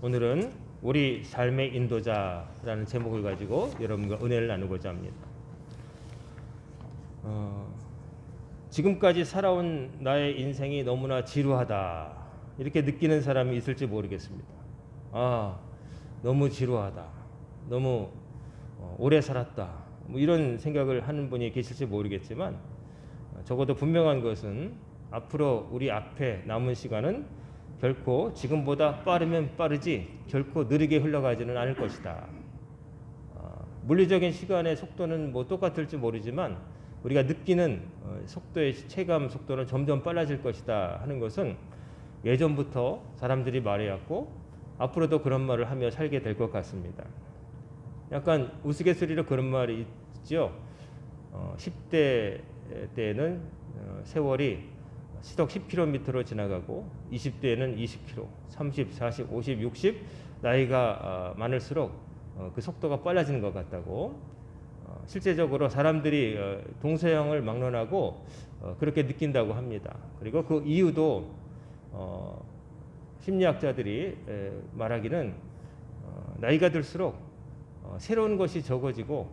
오늘은 우리 삶의 인도자라는 제목을 가지고 여러분과 은혜를 나누고자 합니다. 어, 지금까지 살아온 나의 인생이 너무나 지루하다 이렇게 느끼는 사람이 있을지 모르겠습니다. 아 너무 지루하다, 너무 어, 오래 살았다 뭐 이런 생각을 하는 분이 계실지 모르겠지만 어, 적어도 분명한 것은 앞으로 우리 앞에 남은 시간은 결코 지금보다 빠르면 빠르지 결코 느리게 흘러가지는 않을 것이다. 어, 물리적인 시간의 속도는 뭐 똑같을지 모르지만 우리가 느끼는 어, 속도의 체감 속도는 점점 빨라질 것이다 하는 것은 예전부터 사람들이 말해왔고 앞으로도 그런 말을 하며 살게 될 것 같습니다. 약간 우스갯소리로 그런 말이 있죠. 어, 10대 때는 어, 세월이 시속 10km로 지나가고 20대에는 20km, 30, 40, 50, 60 나이가 어, 많을수록 어, 그 속도가 빨라지는 것 같다고 어, 실제적으로 사람들이 어, 동서양을 막론하고 어, 그렇게 느낀다고 합니다. 그리고 그 이유도 어, 심리학자들이 에, 말하기는 어, 나이가 들수록 어, 새로운 것이 적어지고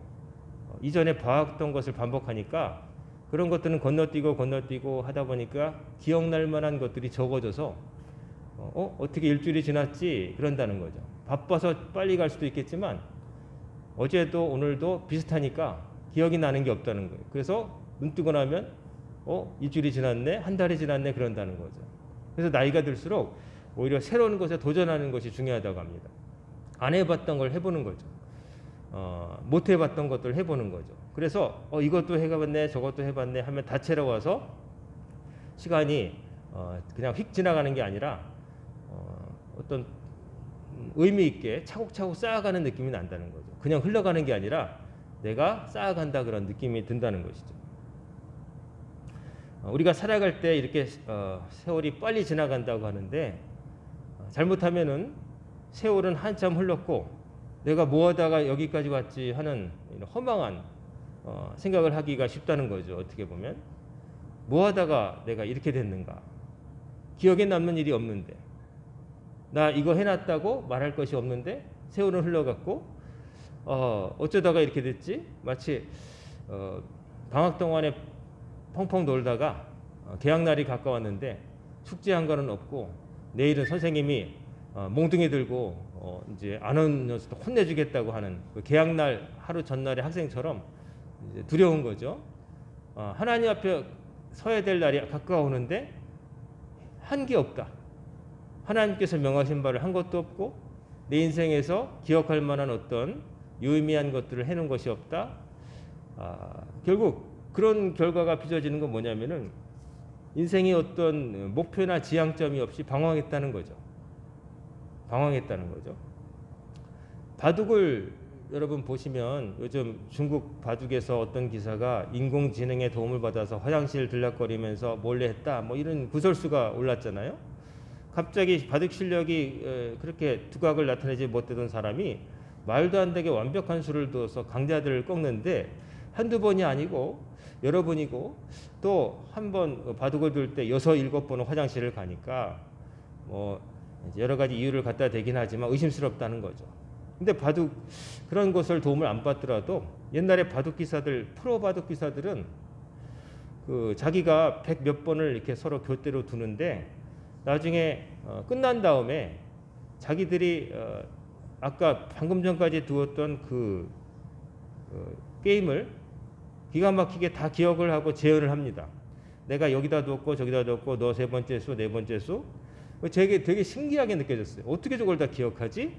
어, 이전에 봐왔던 것을 반복하니까 그런 것들은 건너뛰고 건너뛰고 하다 보니까 기억날 만한 것들이 적어져서 어, 어 어떻게 일주일이 지났지 그런다는 거죠. 바빠서 빨리 갈 수도 있겠지만 어제도 오늘도 비슷하니까 기억이 나는 게 없다는 거예요. 그래서 눈 뜨고 나면 어 일주일이 지났네 한 달이 지났네 그런다는 거죠. 그래서 나이가 들수록 오히려 새로운 것에 도전하는 것이 중요하다고 합니다. 안 해봤던 걸 해보는 거죠. 어, 못 해봤던 것들 해보는 거죠. 그래서 어, 이것도 해봤네, 저것도 해봤네 하면 다채로 와서 시간이 어, 그냥 휙 지나가는 게 아니라 어, 어떤 음, 의미 있게 차곡차곡 쌓아가는 느낌이 난다는 거죠. 그냥 흘러가는 게 아니라 내가 쌓아간다 그런 느낌이 든다는 것이죠. 어, 우리가 살아갈 때 이렇게 어, 세월이 빨리 지나간다고 하는데 어, 잘못하면은 세월은 한참 흘렀고 내가 뭐 하다가 여기까지 왔지 하는 허망한 어, 생각을 하기가 쉽다는 거죠. 어떻게 보면. 뭐 하다가 내가 이렇게 됐는가. 기억에 남는 일이 없는데. 나 이거 해놨다고 말할 것이 없는데 세월은 흘러갔고 어, 어쩌다가 이렇게 됐지? 마치 어, 방학 동안에 펑펑 놀다가 어, 개학 날이 가까웠는데 숙제 한 거는 없고 내일은 선생님이 어, 몽둥이 들고 어, 이제 안 오는 녀석도 혼내주겠다고 하는 그 개학 날 하루 전날의 학생처럼 두려운 거죠. 어, 하나님 앞에 서야 될 날이 가까워오는데 한 게 없다. 하나님께서 명하신 바를 한 것도 없고 내 인생에서 기억할 만한 어떤 유의미한 것들을 해놓은 것이 없다. 아, 결국 그런 결과가 빚어지는 건 뭐냐면은 인생의 어떤 목표나 지향점이 없이 방황했다는 거죠. 방황했다는 거죠. 바둑을 여러분 보시면 요즘 중국 바둑에서 어떤 기사가 인공지능의 도움을 받아서 화장실 들락거리면서 몰래 했다 뭐 이런 구설수가 올랐잖아요. 갑자기 바둑 실력이 에, 그렇게 두각을 나타내지 못하던 사람이 말도 안 되게 완벽한 수를 두어서 강자들을 꺾는데 한두 번이 아니고 여러 번이고 또 한 번 바둑을 둘 때 여섯 일곱 번은 화장실을 가니까 뭐 여러 가지 이유를 갖다 대긴 하지만 의심스럽다는 거죠. 근데 바둑 그런 것을 도움을 안 받더라도 옛날에 바둑 기사들 프로 바둑 기사들은 그 자기가 백 몇 번을 이렇게 서로 교대로 두는데 나중에 어, 끝난 다음에 자기들이 어, 아까 방금 전까지 두었던 그 어, 게임을 기가 막히게 다 기억을 하고 재현을 합니다. 내가 여기다 두었고 저기다 두었고 너 세 번째 수, 네 번째 수. 되게 되게 신기하게 느껴졌어요. 어떻게 저걸 다 기억하지?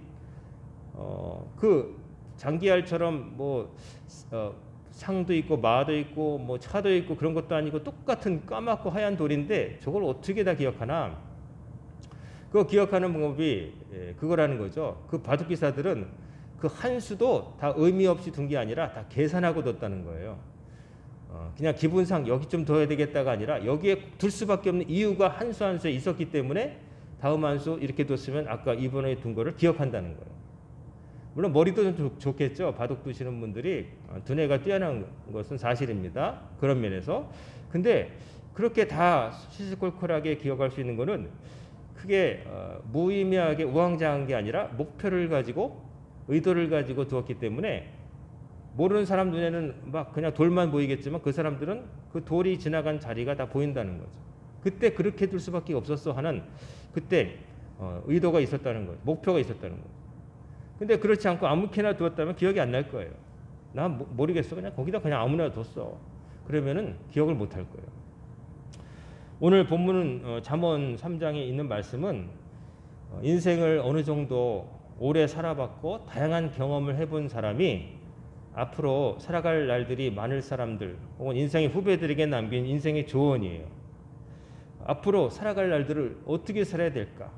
어, 그 장기알처럼 뭐 어, 상도 있고 마도 있고 뭐 차도 있고 그런 것도 아니고 똑같은 까맣고 하얀 돌인데 저걸 어떻게 다 기억하나? 그거 기억하는 방법이 예, 그거라는 거죠. 그 바둑 기사들은 그 한 수도 다 의미 없이 둔 게 아니라 다 계산하고 뒀다는 거예요. 어, 그냥 기분상 여기 좀 둬야 되겠다가 아니라 여기에 둘 수밖에 없는 이유가 한 수 한 수에 있었기 때문에 다음 한 수 이렇게 뒀으면 아까 이번에 둔 거를 기억한다는 거예요. 물론 머리도 좀 좋, 좋겠죠. 바둑 두시는 분들이 어, 두뇌가 뛰어난 것은 사실입니다. 그런 면에서. 근데 그렇게 다 시시콜콜하게 기억할 수 있는 거는 크게 어, 무의미하게 우왕좌왕한 게 아니라 목표를 가지고 의도를 가지고 두었기 때문에 모르는 사람 눈에는 막 그냥 돌만 보이겠지만 그 사람들은 그 돌이 지나간 자리가 다 보인다는 거죠. 그때 그렇게 둘 수밖에 없었어 하는 그때 어, 의도가 있었다는 거죠. 목표가 있었다는 거죠. 근데 그렇지 않고 아무렇게나 두었다면 기억이 안 날 거예요. 나 모- 모르겠어. 그냥 거기다 그냥 아무나 뒀어. 그러면은 기억을 못 할 거예요. 오늘 본문은 어, 잠언 3장에 있는 말씀은 어, 인생을 어느 정도 오래 살아봤고 다양한 경험을 해본 사람이 앞으로 살아갈 날들이 많을 사람들 혹은 인생의 후배들에게 남긴 인생의 조언이에요. 앞으로 살아갈 날들을 어떻게 살아야 될까?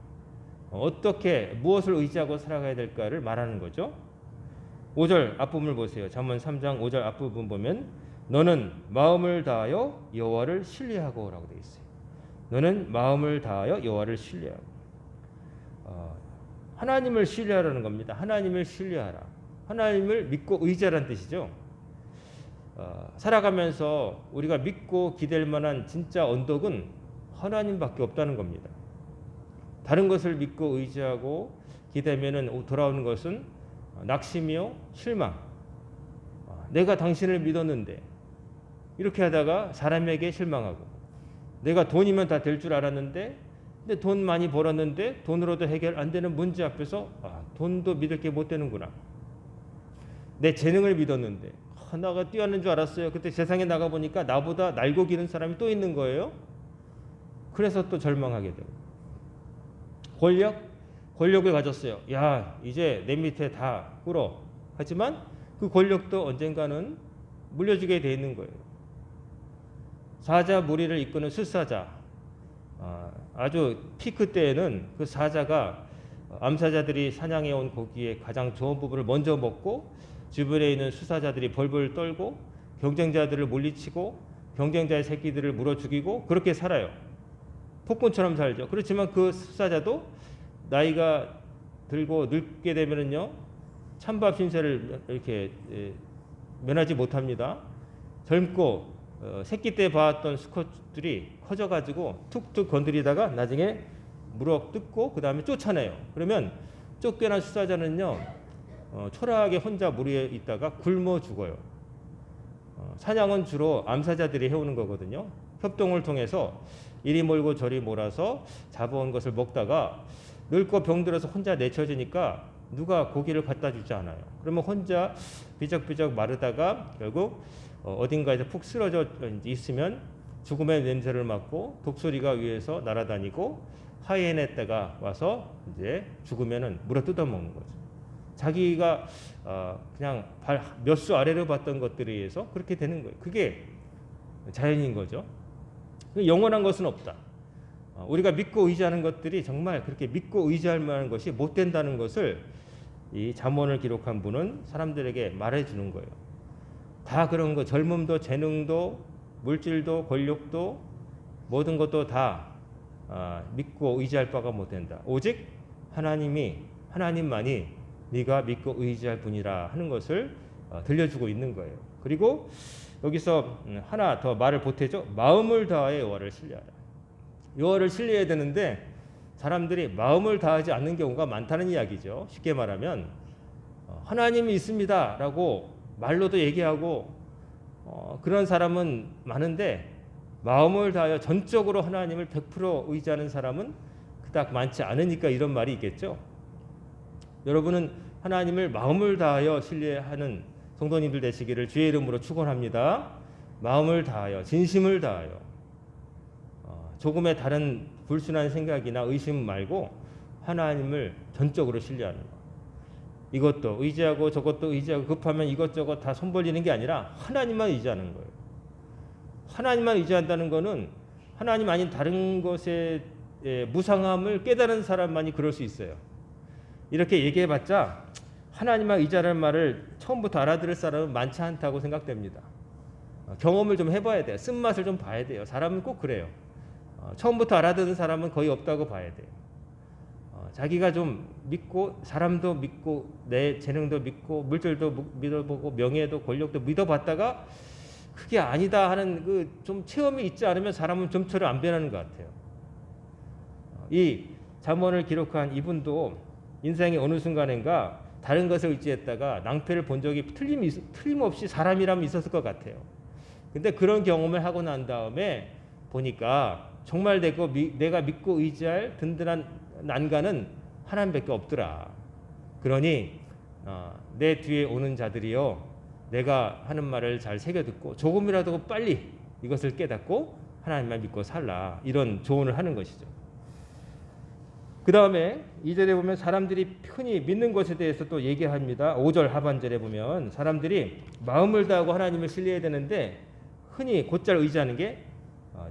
어, 어떻게 무엇을 의지하고 살아가야 될까를 말하는 거죠. 5절 앞부분을 보세요. 잠언 3장 5절 앞부분 보면 너는 마음을 다하여 여호와를 신뢰하고라고 되어 있어요. 너는 마음을 다하여 여호와를 신뢰하고 어, 하나님을 신뢰하라는 겁니다. 하나님을 신뢰하라. 하나님을 믿고 의지하라는 뜻이죠. 어, 살아가면서 우리가 믿고 기댈 만한 진짜 언덕은 하나님밖에 없다는 겁니다. 다른 것을 믿고 의지하고 기대면은 돌아오는 것은 낙심이요 실망. 어, 내가 당신을 믿었는데 이렇게 하다가 사람에게 실망하고 내가 돈이면 다 될 줄 알았는데 근데 돈 많이 벌었는데 돈으로도 해결 안 되는 문제 앞에서 아, 돈도 믿을 게 못 되는구나. 내 재능을 믿었는데 아, 나가 뛰어난 줄 알았어요. 그때 세상에 나가 보니까 나보다 날고 기는 사람이 또 있는 거예요. 그래서 또 절망하게 되고 권력 권력을 가졌어요. 야 이제 내 밑에 다 꿇어. 하지만 그 권력도 언젠가는 물려주게 돼 있는 거예요. 사자 무리를 이끄는 술사자 아, 아주 피크 때에는 그 사자가 암사자들이 사냥해 온 고기의 가장 좋은 부분을 먼저 먹고 주변에 있는 수사자들이 벌벌 떨고 경쟁자들을 물리치고 경쟁자의 새끼들을 물어 죽이고 그렇게 살아요. 폭군처럼 살죠. 그렇지만 그 수사자도 나이가 들고 늙게 되면은요 찬밥 신세를 이렇게 예, 면하지 못합니다. 젊고 어, 새끼 때 봐왔던 수컷들이 커져가지고 툭툭 건드리다가 나중에 물어 뜯고 그 다음에 쫓아내요. 그러면 쫓겨난 수사자는요 어, 초라하게 혼자 무리에 있다가 굶어 죽어요. 어, 사냥은 주로 암사자들이 해오는 거거든요. 협동을 통해서 이리 몰고 저리 몰아서 잡아온 것을 먹다가 늙고 병들어서 혼자 내쳐지니까 누가 고기를 갖다 주지 않아요. 그러면 혼자 비적비적 마르다가 결국 어, 어딘가에서 푹 쓰러져 있으면 죽음의 냄새를 맡고 독수리가 위에서 날아다니고 하이에네떼가 와서 이제 죽으면은 물어 뜯어 먹는 거죠. 자기가 어, 그냥 몇수 아래로 봤던 것들에 의해서 그렇게 되는 거예요. 그게 자연인 거죠. 영원한 것은 없다. 어, 우리가 믿고 의지하는 것들이 정말 그렇게 믿고 의지할 만한 것이 못 된다는 것을 이 잠언을 기록한 분은 사람들에게 말해 주는 거예요. 다 그런 거 젊음도 재능도 물질도 권력도 모든 것도 다 아, 믿고 의지할 바가 못 된다. 오직 하나님이 하나님만이 네가 믿고 의지할 분이라 하는 것을 어, 들려주고 있는 거예요. 그리고 여기서 음, 하나 더 말을 보태죠. 마음을 다하여 여호와를 신뢰하라. 여호와를 신뢰해야 되는데 사람들이 마음을 다하지 않는 경우가 많다는 이야기죠. 쉽게 말하면 어, 하나님이 있습니다라고 말로도 얘기하고 어, 그런 사람은 많은데 마음을 다하여 전적으로 하나님을 100% 의지하는 사람은 그닥 많지 않으니까 이런 말이 있겠죠. 여러분은 하나님을 마음을 다하여 신뢰하는 성도님들 되시기를 주의 이름으로 축원합니다. 마음을 다하여 진심을 다하여 어, 조금의 다른 불순한 생각이나 의심 말고 하나님을 전적으로 신뢰하는 것. 이것도 의지하고 저것도 의지하고 급하면 이것저것 다 손 벌리는 게 아니라 하나님만 의지하는 거예요. 하나님만 의지한다는 거는 하나님 아닌 다른 것의 예, 무상함을 깨달은 사람만이 그럴 수 있어요. 이렇게 얘기해봤자 하나님만 의지하는 말을 처음부터 알아들을 사람은 많지 않다고 생각됩니다. 어, 경험을 좀 해봐야 돼요. 쓴맛을 좀 봐야 돼요. 사람은 꼭 그래요. 어, 처음부터 알아듣는 사람은 거의 없다고 봐야 돼요. 어, 자기가 좀 믿고 사람도 믿고 내 재능도 믿고 물질도 믿어보고 명예도 권력도 믿어봤다가 그게 아니다 하는 그 좀 체험이 있지 않으면 사람은 좀처럼 안 변하는 것 같아요. 이 잠언을 기록한 이분도 인생의 어느 순간인가 다른 것을 의지했다가 낭패를 본 적이 틀림, 틀림없이 사람이라면 있었을 것 같아요. 근데 그런 경험을 하고 난 다음에 보니까 정말 내가, 미, 내가 믿고 의지할 든든한 난간은 하나님밖에 없더라. 그러니 어, 내 뒤에 오는 자들이요 내가 하는 말을 잘 새겨 듣고 조금이라도 빨리 이것을 깨닫고 하나님만 믿고 살라 이런 조언을 하는 것이죠. 그 다음에 2절에 보면 사람들이 흔히 믿는 것에 대해서 또 얘기합니다. 5절 하반절에 보면 사람들이 마음을 다하고 하나님을 신뢰해야 되는데 흔히 곧잘 의지하는 게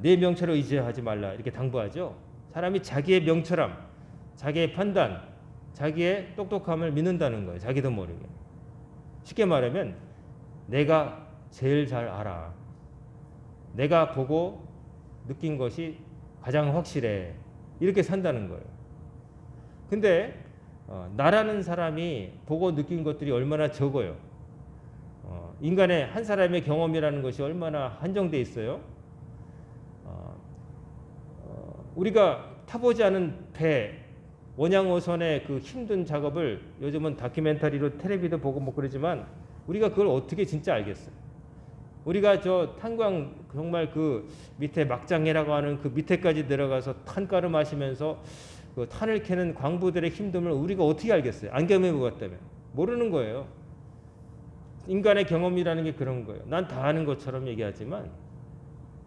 내 명철을 의지하지 말라 이렇게 당부하죠. 사람이 자기의 명철함, 자기의 판단, 자기의 똑똑함을 믿는다는 거예요. 자기도 모르게. 쉽게 말하면 내가 제일 잘 알아. 내가 보고 느낀 것이 가장 확실해. 이렇게 산다는 거예요. 근데 어, 나라는 사람이 보고 느낀 것들이 얼마나 적어요. 어, 인간의 한 사람의 경험이라는 것이 얼마나 한정돼 있어요. 어, 어, 우리가 타보지 않은 배 원양어선의 그 힘든 작업을 요즘은 다큐멘터리로 텔레비도 보고 뭐 그러지만 우리가 그걸 어떻게 진짜 알겠어요? 우리가 저 탄광 정말 그 밑에 막장이라고 하는 그 밑에까지 내려가서 탄가루 마시면서 그 탄을 캐는 광부들의 힘듦을 우리가 어떻게 알겠어요? 안 경험해 보았다면 모르는 거예요. 인간의 경험이라는 게 그런 거예요. 난 다 아는 것처럼 얘기하지만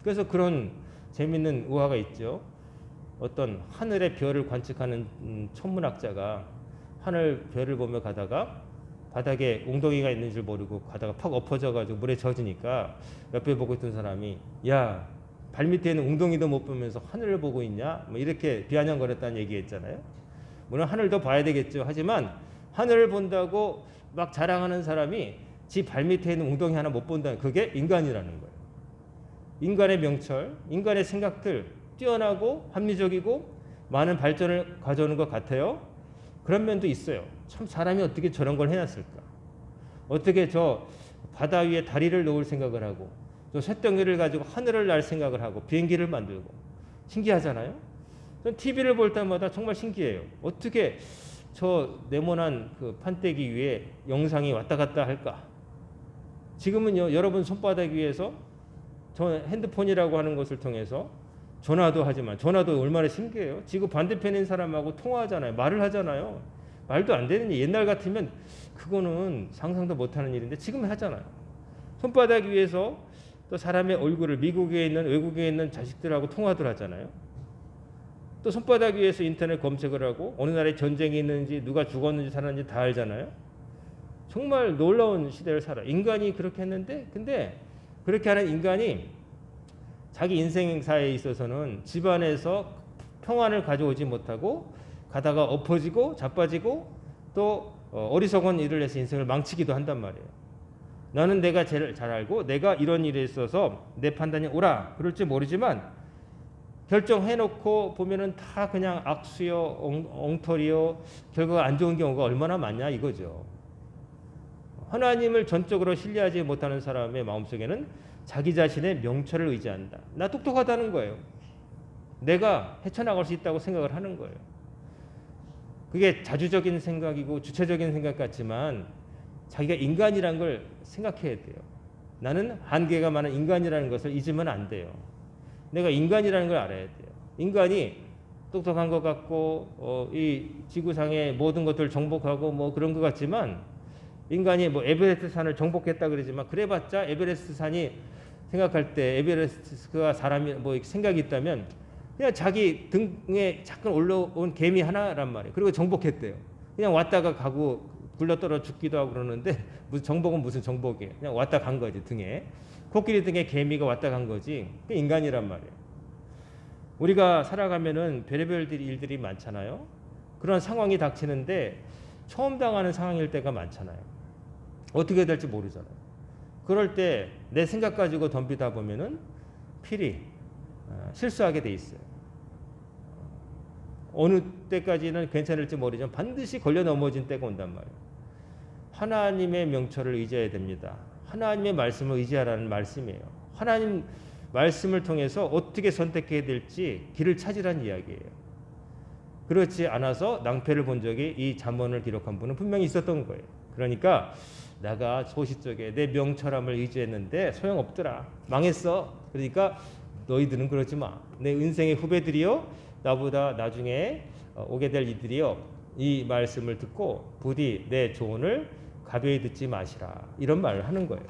그래서 그런 재밌는 우화가 있죠. 어떤 하늘의 별을 관측하는 음, 천문학자가 하늘 별을 보며 가다가 바닥에 웅덩이가 있는 줄 모르고 가다가 팍 엎어져 가지고 물에 젖으니까 옆에 보고 있던 사람이 야 발밑에 있는 웅덩이도 못 보면서 하늘을 보고 있냐? 뭐 이렇게 비아냥거렸다는 얘기했잖아요. 물론 하늘도 봐야 되겠죠. 하지만 하늘을 본다고 막 자랑하는 사람이 지 발밑에 있는 웅덩이 하나 못 본다는 그게 인간이라는 거예요. 인간의 명철 인간의 생각들 뛰어나고 합리적이고 많은 발전을 가져오는 것 같아요. 그런 면도 있어요. 참 사람이 어떻게 저런 걸 해놨을까? 어떻게 저 바다 위에 다리를 놓을 생각을 하고 저 쇳덩이를 가지고 하늘을 날 생각을 하고 비행기를 만들고 신기하잖아요. 전 TV를 볼 때마다 정말 신기해요. 어떻게 저 네모난 그 판때기 위에 영상이 왔다 갔다 할까? 지금은요 여러분 손바닥 위에서 저 핸드폰이라고 하는 것을 통해서 전화도 하지만 전화도 얼마나 신기해요. 지구 반대편에 있는 사람하고 통화하잖아요. 말을 하잖아요. 말도 안 되는 일. 옛날 같으면 그거는 상상도 못하는 일인데 지금 하잖아요. 손바닥 위에서 또 사람의 얼굴을 미국에 있는 외국에 있는 자식들하고 통화들 하잖아요. 또 손바닥 위에서 인터넷 검색을 하고 어느 나라에 전쟁이 있는지 누가 죽었는지 살았는지 다 알잖아요. 정말 놀라운 시대를 살아. 인간이 그렇게 했는데 근데 그렇게 하는 인간이 자기 인생사에 있어서는 집안에서 평안을 가져오지 못하고 가다가 엎어지고 자빠지고 또 어, 어리석은 일을 해서 인생을 망치기도 한단 말이에요. 나는 내가 제일 잘 알고 내가 이런 일에 있어서 내 판단이 옳아 그럴지 모르지만 결정해놓고 보면은 다 그냥 악수요 엉, 엉터리요 결과가 안 좋은 경우가 얼마나 많냐 이거죠. 하나님을 전적으로 신뢰하지 못하는 사람의 마음속에는 자기 자신의 명철을 의지한다. 나 똑똑하다는 거예요. 내가 헤쳐나갈 수 있다고 생각을 하는 거예요. 그게 자주적인 생각이고 주체적인 생각 같지만 자기가 인간이란 걸 생각해야 돼요. 나는 한계가 많은 인간이라는 것을 잊으면 안 돼요. 내가 인간이라는 걸 알아야 돼요. 인간이 똑똑한 것 같고 어, 이 지구상의 모든 것들을 정복하고 뭐 그런 것 같지만 인간이 뭐 에베레스트 산을 정복했다 그러지만 그래봤자 에베레스트 산이 생각할 때 에베레스트가 사람이 뭐 생각이 있다면 그냥 자기 등에 잠깐 올라온 개미 하나란 말이에요. 그리고 정복했대요. 그냥 왔다가 가고 굴러 떨어 죽기도 하고 그러는데 무슨 정복은 무슨 정복이에요. 그냥 왔다 간 거지 등에. 코끼리 등에 개미가 왔다 간 거지. 그 인간이란 말이에요. 우리가 살아가면은 별의별 일들이 많잖아요. 그런 상황이 닥치는데 처음 당하는 상황일 때가 많잖아요. 어떻게 될지 모르잖아요. 그럴 때 내 생각 가지고 덤비다 보면은 필히 어, 실수하게 돼 있어요. 어느 때까지는 괜찮을지 모르지만 반드시 걸려 넘어진 때가 온단 말이에요. 하나님의 명철을 의지해야 됩니다. 하나님의 말씀을 의지하라는 말씀이에요. 하나님 말씀을 통해서 어떻게 선택해야 될지 길을 찾으라는 이야기예요. 그렇지 않아서 낭패를 본 적이 이 잠언을 기록한 분은 분명히 있었던 거예요. 그러니까 내가 소시적에 내 명철함을 의지했는데 소용없더라. 망했어. 그러니까 너희들은 그러지 마. 내 인생의 후배들이요. 나보다 나중에 어, 오게 될 이들이요. 이 말씀을 듣고 부디 내 조언을 가벼이 듣지 마시라. 이런 말을 하는 거예요.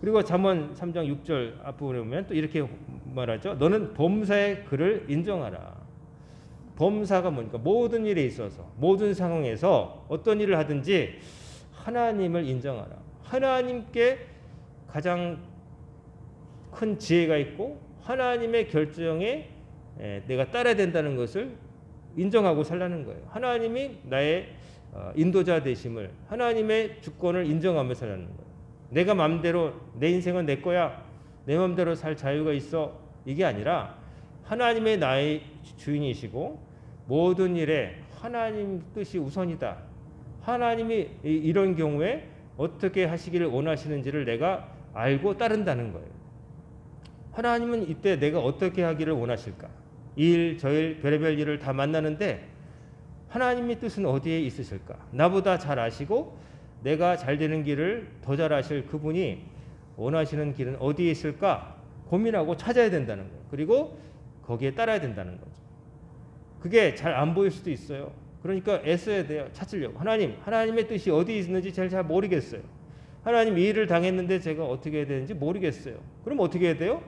그리고 잠언 3장 6절 앞부분에 보면 또 이렇게 말하죠. 너는 범사의 그를 인정하라. 범사가 뭐니까 모든 일에 있어서 모든 상황에서 어떤 일을 하든지 하나님을 인정하라. 하나님께 가장 큰 지혜가 있고 하나님의 결정에 에, 내가 따라야 된다는 것을 인정하고 살라는 거예요. 하나님이 나의 어, 인도자 되심을 하나님의 주권을 인정하며 살라는 거예요. 내가 마음대로 내 인생은 내 거야. 내 마음대로 살 자유가 있어. 이게 아니라 하나님의 나의 주인이시고 모든 일에 하나님 뜻이 우선이다. 하나님이 이- 이런 경우에 어떻게 하시기를 원하시는지를 내가 알고 따른다는 거예요. 하나님은 이때 내가 어떻게 하기를 원하실까? 이 일, 저 일, 별의별 일을 다 만나는데 하나님의 뜻은 어디에 있으실까? 나보다 잘 아시고 내가 잘 되는 길을 더 잘 아실 그분이 원하시는 길은 어디에 있을까? 고민하고 찾아야 된다는 거예요. 그리고 거기에 따라야 된다는 거죠. 그게 잘 안 보일 수도 있어요. 그러니까 애써야 돼요. 찾으려고. 하나님, 하나님의 뜻이 어디 있는지 제가 잘 모르겠어요. 하나님 이 일을 당했는데 제가 어떻게 해야 되는지 모르겠어요. 그럼 어떻게 해야 돼요?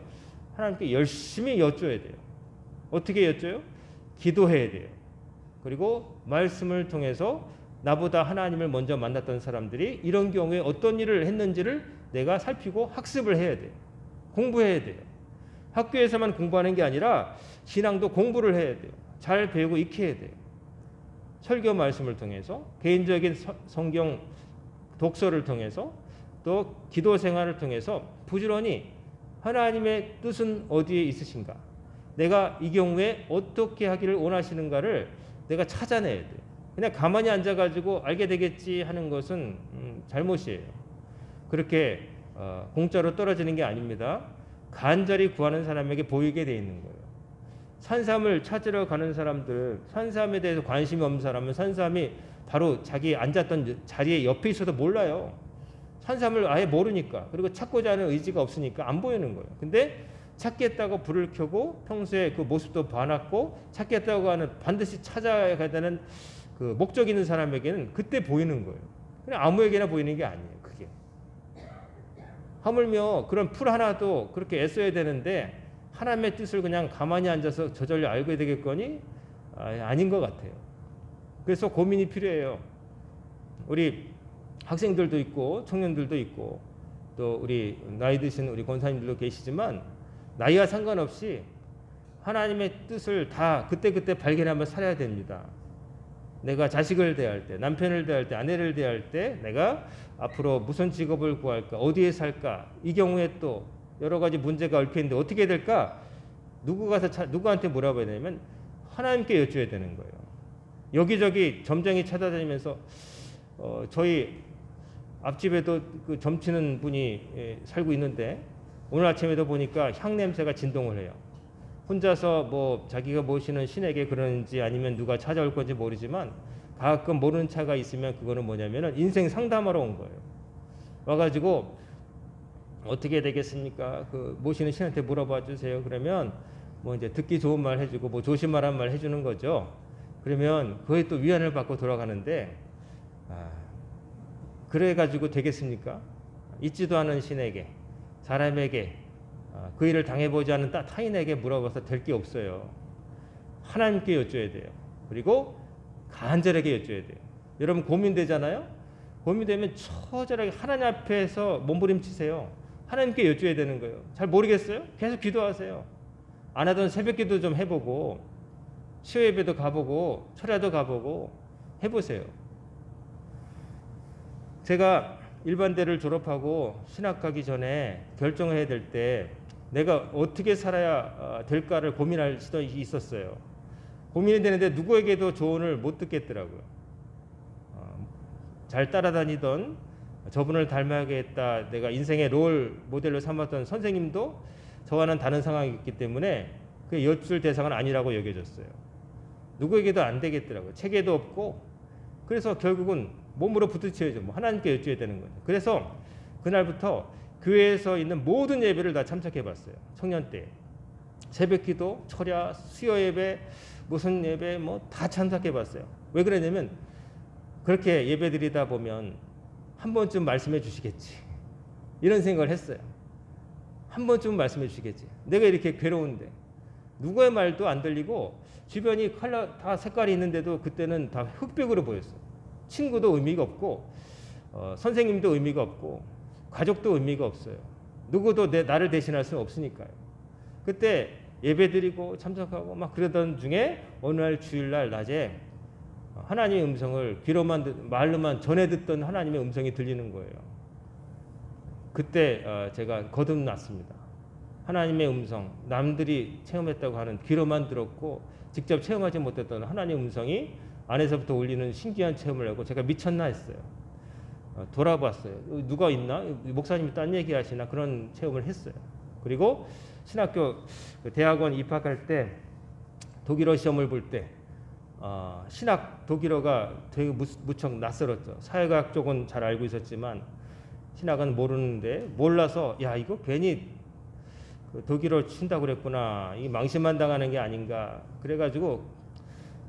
하나님께 열심히 여쭤야 돼요. 어떻게 여쭤요? 기도해야 돼요. 그리고 말씀을 통해서 나보다 하나님을 먼저 만났던 사람들이 이런 경우에 어떤 일을 했는지를 내가 살피고 학습을 해야 돼요. 공부해야 돼요. 학교에서만 공부하는 게 아니라 신앙도 공부를 해야 돼요. 잘 배우고 익혀야 돼요. 설교 말씀을 통해서 개인적인 서- 성경 독서를 통해서 또 기도 생활을 통해서 부지런히 하나님의 뜻은 어디에 있으신가? 내가 이 경우에 어떻게 하기를 원하시는가를 내가 찾아내야 돼요. 그냥 가만히 앉아가지고 알게 되겠지 하는 것은 음, 잘못이에요. 그렇게 어, 공짜로 떨어지는 게 아닙니다. 간절히 구하는 사람에게 보이게 돼 있는 거예요. 산삼을 찾으러 가는 사람들, 산삼에 대해서 관심이 없는 사람은 산삼이 바로 자기 앉았던 자리에 옆에 있어도 몰라요. 산삼을 아예 모르니까 그리고 찾고자 하는 의지가 없으니까 안 보이는 거예요. 근데 찾겠다고 불을 켜고 평소에 그 모습도 봐놨고 찾겠다고 하는 반드시 찾아야 되는 그 목적 있는 사람에게는 그때 보이는 거예요. 그냥 아무에게나 보이는 게 아니에요. 그게 하물며 그런 풀 하나도 그렇게 애써야 되는데 하나님의 뜻을 그냥 가만히 앉아서 저절로 알게 되겠거니 아, 아닌 것 같아요. 그래서 고민이 필요해요. 우리 학생들도 있고 청년들도 있고 또 우리 나이 드신 우리 권사님들도 계시지만 나이와 상관없이 하나님의 뜻을 다 그때그때 발견하며 살아야 됩니다. 내가 자식을 대할 때, 남편을 대할 때, 아내를 대할 때 내가 앞으로 무슨 직업을 구할까, 어디에 살까, 이 경우에 또 여러 가지 문제가 얽혀 있는데 어떻게 될까? 누구 가서 차, 누구한테 물어봐야 되냐면 하나님께 여쭤야 되는 거예요. 여기저기 점쟁이 찾아다니면서 어, 저희 앞집에도 그 점치는 분이 예, 살고 있는데 오늘 아침에도 보니까 향 냄새가 진동을 해요. 혼자서 뭐 자기가 모시는 신에게 그러는지 아니면 누가 찾아올 건지 모르지만 가끔 모르는 차가 있으면 그거는 뭐냐면은 인생 상담하러 온 거예요. 와가지고 어떻게 되겠습니까? 그 모시는 신한테 물어봐 주세요. 그러면 뭐 이제 듣기 좋은 말 해주고 뭐 조심하란 말 해주는 거죠. 그러면 그에 또 위안을 받고 돌아가는데 아, 그래 가지고 되겠습니까? 있지도 않은 신에게 사람에게 아, 그 일을 당해보지 않은 타- 타인에게 물어봐서 될 게 없어요. 하나님께 여쭤야 돼요. 그리고 간절하게 여쭤야 돼요. 여러분 고민되잖아요. 고민되면 처절하게 하나님 앞에서 몸부림치세요. 하나님께 여쭤야 되는 거예요. 잘 모르겠어요? 계속 기도하세요. 안 하던 새벽기도 좀 해보고 시호 예배도 가보고 철야도 가보고 해보세요. 제가 일반대를 졸업하고 신학 가기 전에 결정을 해야 될 때 내가 어떻게 살아야 어, 될까를 고민할 수도 있었어요. 고민이 되는데 누구에게도 조언을 못 듣겠더라고요. 어, 잘 따라다니던 저분을 닮아야겠다. 내가 인생의 롤 모델로 삼았던 선생님도 저와는 다른 상황이었기 때문에 그 여쭐 대상은 아니라고 여겨졌어요. 누구에게도 안 되겠더라고요. 체계도 없고 그래서 결국은 몸으로 부딪혀야죠. 뭐 하나님께 여쭤야 되는 거죠. 그래서 그날부터 교회에서 있는 모든 예배를 다 참석해 봤어요. 청년 때. 새벽 기도, 철야, 수요 예배, 무슨 예배 뭐 다 참석해 봤어요. 왜 그러냐면 그렇게 예배 드리다 보면 한 번쯤 말씀해 주시겠지. 이런 생각을 했어요. 한 번쯤 말씀해 주시겠지. 내가 이렇게 괴로운데 누구의 말도 안 들리고 주변이 컬러 다 색깔이 있는데도 그때는 다 흑백으로 보였어. 친구도 의미가 없고 어, 선생님도 의미가 없고 가족도 의미가 없어요. 누구도 내 나를 대신할 수는 없으니까요. 그때 예배드리고 참석하고 막 그러던 중에 어느 날 주일날 낮에 하나님의 음성을 귀로만 듣, 말로만 전해 듣던 하나님의 음성이 들리는 거예요. 그때 어, 제가 거듭났습니다. 하나님의 음성, 남들이 체험했다고 하는 귀로만 들었고 직접 체험하지 못했던 하나님의 음성이 안에서부터 울리는 신기한 체험을 하고 제가 미쳤나 했어요. 어, 돌아봤어요. 어, 누가 있나? 목사님이 딴 얘기 하시나? 그런 체험을 했어요. 그리고 신학교 그 대학원 입학할 때 독일어 시험을 볼때 어, 신학 독일어가 되게 무, 무척 낯설었죠. 사회과학 쪽은 잘 알고 있었지만 신학은 모르는데 몰라서 야 이거 괜히 그 독일어 친다고 그랬구나. 이 망신만 당하는 게 아닌가. 그래가지고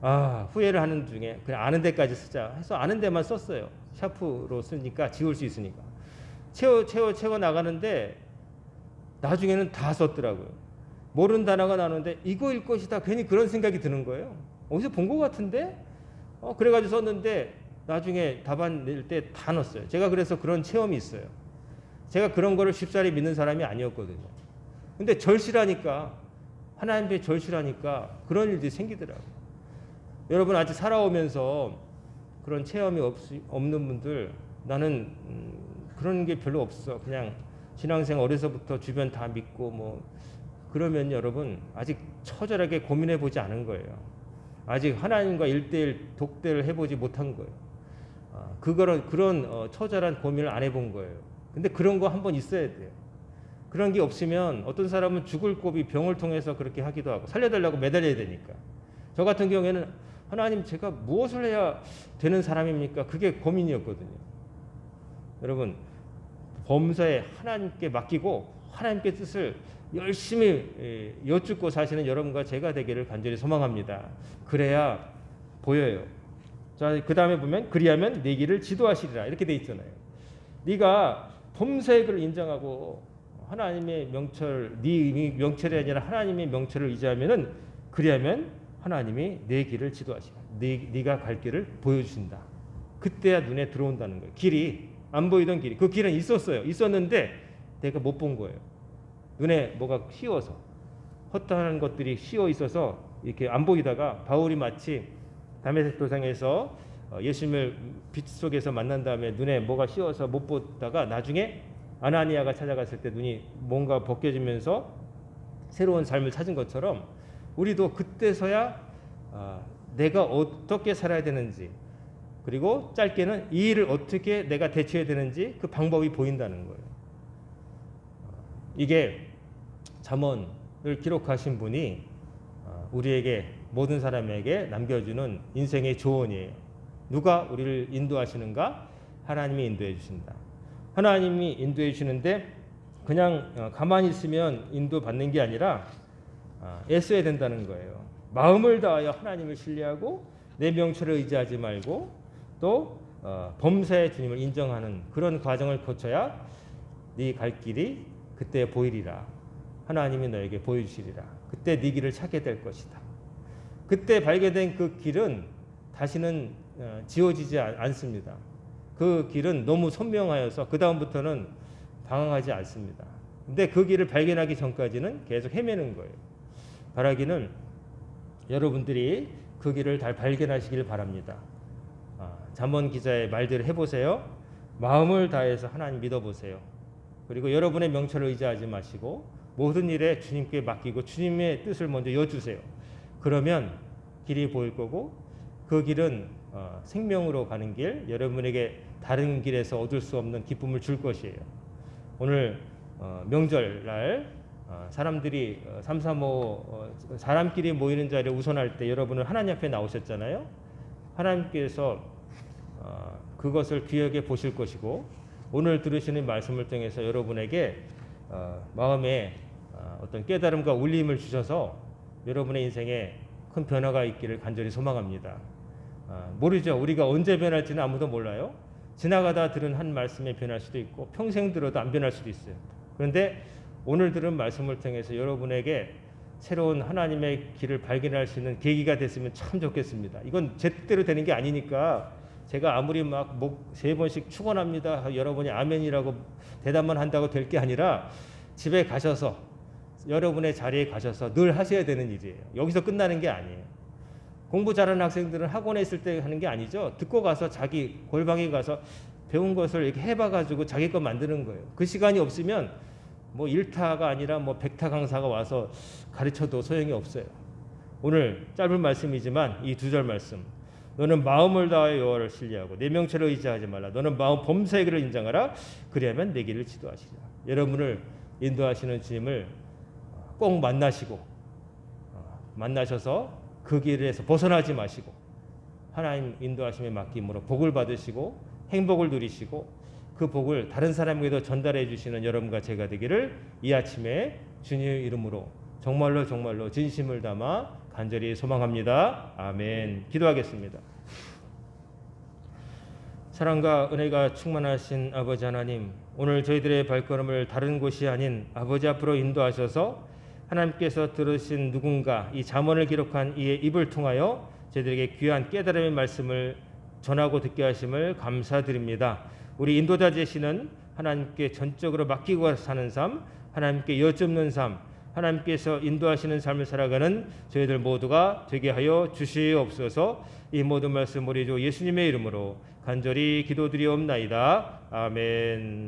아 후회를 하는 중에 그냥 아는 데까지 쓰자 해서 아는 데만 썼어요. 샤프로 쓰니까 지울 수 있으니까 채워 채워 채워 나가는데 나중에는 다 썼더라고요. 모르는 단어가 나오는데 이거일 것이다. 괜히 그런 생각이 드는 거예요. 어디서 본 것 같은데? 어 그래가지고 썼는데 나중에 답안 낼 때 다 넣었어요. 제가 그래서 그런 체험이 있어요. 제가 그런 거를 쉽사리 믿는 사람이 아니었거든요. 근데 절실하니까 하나님께 절실하니까 그런 일들이 생기더라고요. 여러분 아직 살아오면서 그런 체험이 없, 없는 분들 나는 음, 그런 게 별로 없어. 그냥 신앙생 어려서부터 주변 다 믿고 뭐 그러면 여러분 아직 처절하게 고민해 보지 않은 거예요. 아직 하나님과 일대일 독대를 해보지 못한 거예요. 아, 그거는 그런 어, 처절한 고민을 안 해본 거예요. 근데 그런 거 한번 있어야 돼요. 그런 게 없으면 어떤 사람은 죽을 고비 병을 통해서 그렇게 하기도 하고 살려달라고 매달려야 되니까. 저 같은 경우에는 하나님 제가 무엇을 해야 되는 사람입니까? 그게 고민이었거든요. 여러분 범사에 하나님께 맡기고 하나님께 뜻을 열심히 예, 여쭙고 사시는 여러분과 제가 되기를 간절히 소망합니다. 그래야 보여요. 자, 그 다음에 보면 그리하면 네 길을 지도하시리라 이렇게 돼 있잖아요. 네가 범사의 글을 인정하고 하나님의 명철, 네 명철이 아니라 하나님의 명철을 의지하면은 그리하면 하나님이 내 길을 지도하시고 네, 네가 갈 길을 보여주신다. 그때야 눈에 들어온다는 거예요. 길이 안 보이던 길이 그 길은 있었어요. 있었는데 내가 못 본 거예요. 눈에 뭐가 씌워서 허탄한 것들이 씌워 있어서 이렇게 안 보이다가 바울이 마치 다메섹 도상에서 어, 예수님을 빛 속에서 만난 다음에 눈에 뭐가 씌워서 못 보다가 나중에 아나니아가 찾아갔을 때 눈이 뭔가 벗겨지면서 새로운 삶을 찾은 것처럼 우리도 그때서야 아, 내가 어떻게 살아야 되는지 그리고 짧게는 이 일을 어떻게 내가 대처해야 되는지 그 방법이 보인다는 거예요. 이게 잠언을 기록하신 분이 아, 우리에게 모든 사람에게 남겨주는 인생의 조언이에요. 누가 우리를 인도하시는가? 하나님이 인도해 주신다. 하나님이 인도해 주시는데 그냥 어, 가만히 있으면 인도 받는 게 아니라 아, 애써야 된다는 거예요. 마음을 다하여 하나님을 신뢰하고 내 명철을 의지하지 말고 또 어, 범사의 주님을 인정하는 그런 과정을 거쳐야 네 갈 길이 그때 보이리라. 하나님이 너에게 보여주시리라. 그때 네 길을 찾게 될 것이다. 그때 발견된 그 길은 다시는 어, 지워지지 않습니다. 그 길은 너무 선명하여서 그 다음부터는 방황하지 않습니다. 근데 그 길을 발견하기 전까지는 계속 헤매는 거예요. 바라기는 여러분들이 그 길을 잘 발견하시길 바랍니다. 아, 잠언 기자의 말대로 해보세요. 마음을 다해서 하나님 믿어보세요. 그리고 여러분의 명철을 의지하지 마시고 모든 일에 주님께 맡기고 주님의 뜻을 먼저 여주세요. 그러면 길이 보일 거고 그 길은 어, 생명으로 가는 길, 여러분에게 다른 길에서 얻을 수 없는 기쁨을 줄 것이에요. 오늘 어, 명절날 어, 사람들이 어, 335 어, 사람끼리 모이는 자리에 우선할 때 여러분은 하나님 앞에 나오셨잖아요. 하나님께서 어, 그것을 귀하게 보실 것이고 오늘 들으시는 말씀을 통해서 여러분에게 어, 마음에 어, 어떤 깨달음과 울림을 주셔서 여러분의 인생에 큰 변화가 있기를 간절히 소망합니다. 아, 모르죠. 우리가 언제 변할지는 아무도 몰라요. 지나가다 들은 한 말씀에 변할 수도 있고 평생 들어도 안 변할 수도 있어요. 그런데 오늘 들은 말씀을 통해서 여러분에게 새로운 하나님의 길을 발견할 수 있는 계기가 됐으면 참 좋겠습니다. 이건 제 뜻대로 되는 게 아니니까 제가 아무리 막목세 번씩 축원합니다. 여러분이 아멘이라고 대답만 한다고 될 게 아니라 집에 가셔서 여러분의 자리에 가셔서 늘 하셔야 되는 일이에요. 여기서 끝나는 게 아니에요. 공부 잘하는 학생들은 학원에 있을 때 하는 게 아니죠. 듣고 가서 자기 골방에 가서 배운 것을 이렇게 해봐가지고 자기 거 만드는 거예요. 그 시간이 없으면 뭐 일타가 아니라 뭐 백타 강사가 와서 가르쳐도 소용이 없어요. 오늘 짧은 말씀이지만 이 두 절 말씀. 너는 마음을 다하여 여호와를 신뢰하고 내 명철을 의지하지 말라. 너는 마음 범사의 길을 인정하라. 그리하면 내 길을 지도하시리라. 여러분을 인도하시는 주님을 꼭 만나시고 어, 만나셔서 그 길에서 벗어나지 마시고 하나님 인도하심에 맡김으로 복을 받으시고 행복을 누리시고 그 복을 다른 사람에게도 전달해 주시는 여러분과 제가 되기를 이 아침에 주님의 이름으로 정말로 정말로 진심을 담아 간절히 소망합니다. 아멘. 기도하겠습니다. 사랑과 은혜가 충만하신 아버지 하나님, 오늘 저희들의 발걸음을 다른 곳이 아닌 아버지 앞으로 인도하셔서 하나님께서 들으신 누군가 이 잠언을 기록한 이의 입을 통하여 저희들에게 귀한 깨달음의 말씀을 전하고 듣게 하심을 감사드립니다. 우리 인도자 되시는 하나님께 전적으로 맡기고 사는 삶, 하나님께 여쭙는 삶, 하나님께서 인도하시는 삶을 살아가는 저희들 모두가 되게 하여 주시옵소서. 이 모든 말씀 우리 주 예수님의 이름으로 간절히 기도드리옵나이다. 아멘.